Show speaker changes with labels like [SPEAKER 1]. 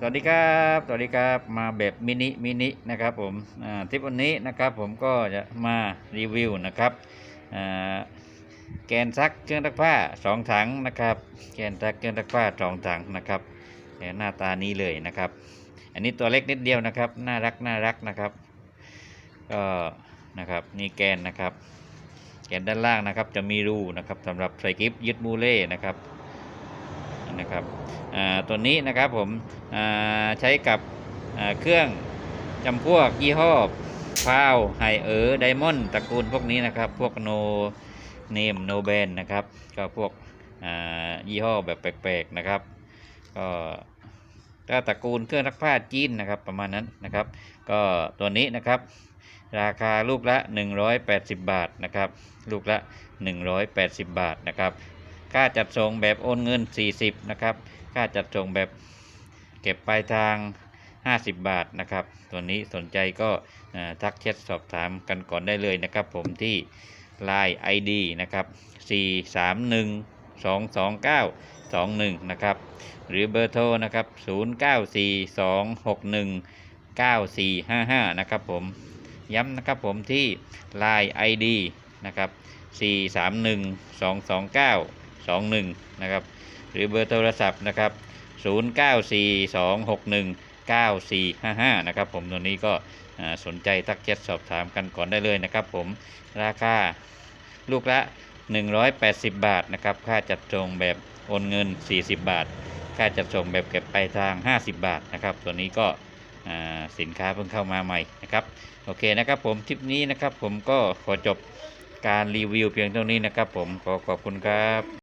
[SPEAKER 1] สวัสดีครับ สวัสดีครับ มาแบบมินิมินินะครับผมอ่าทริปวันนี้นะครับผมก็จะมารีวิวนะครับอ่าแกนซักเครื่องซักผ้าสองถังนะครับ แกนซักเครื่องซักผ้าสองถังนะครับเนี่ยหน้าตานี้เลยนะครับ อันนี้ตัวเล็กนิดเดียวนะครับ น่ารักน่ารักนะครับ ก็นะครับนี่แกนนะครับ แกนด้านล่างนะครับจะมีรูนะครับสำหรับใส่กิฟยึดมูเล่นะครับ นะครับตัวนี้นะครับผมใช้กับเครื่องจำพวกยี่ห้อพาวไฮเออร์ไดมอนด์ตระกูลพวกนี้นะครับ พวกโนเนมโนแบนนะครับ ก็พวกยี่ห้อแบบแปลกๆนะครับ ก็ถ้าตระกูลเครื่องซักผ้าจีนนะครับประมาณนั้นนะครับ ก็ตัวนี้นะครับราคาลูกละ 180 บาทนะครับ ลูกละ 180 บาทนะครับ ค่าจัดส่งแบบโอนเงิน 40 นะครับ ค่าจัดส่งแบบเก็บปลายทาง 50 บาทนะครับ ตัวนี้สนใจก็ทักแชทสอบถามกันก่อนได้เลยนะครับ ผมที่ Line ID นะครับ 431 229 21 นะครับ หรือเบอร์โทรนะครับ 094261 9455 นะครับผม ย้ำนะครับผมที่ Line ID นะครับ431 229 21นะครับหรือเบอร์โทรศัพท์นะครับ 0942619455 นะครับผมตัวนี้ก็สนใจทักแชทสอบถามกันก่อนได้เลยนะครับผมราคาลูกละ 180 บาทนะครับค่าจัดส่งแบบโอนเงิน 40 บาท ค่าจัดส่งแบบเก็บปลายทาง 50 บาทนะครับ ตัวนี้ก็สินค้าเพิ่งเข้ามาใหม่นะครับโอเคนะครับผมทริปนี้นะครับผมก็ขอจบการรีวิวเพียงเท่านี้นะครับผมขอขอบคุณครับ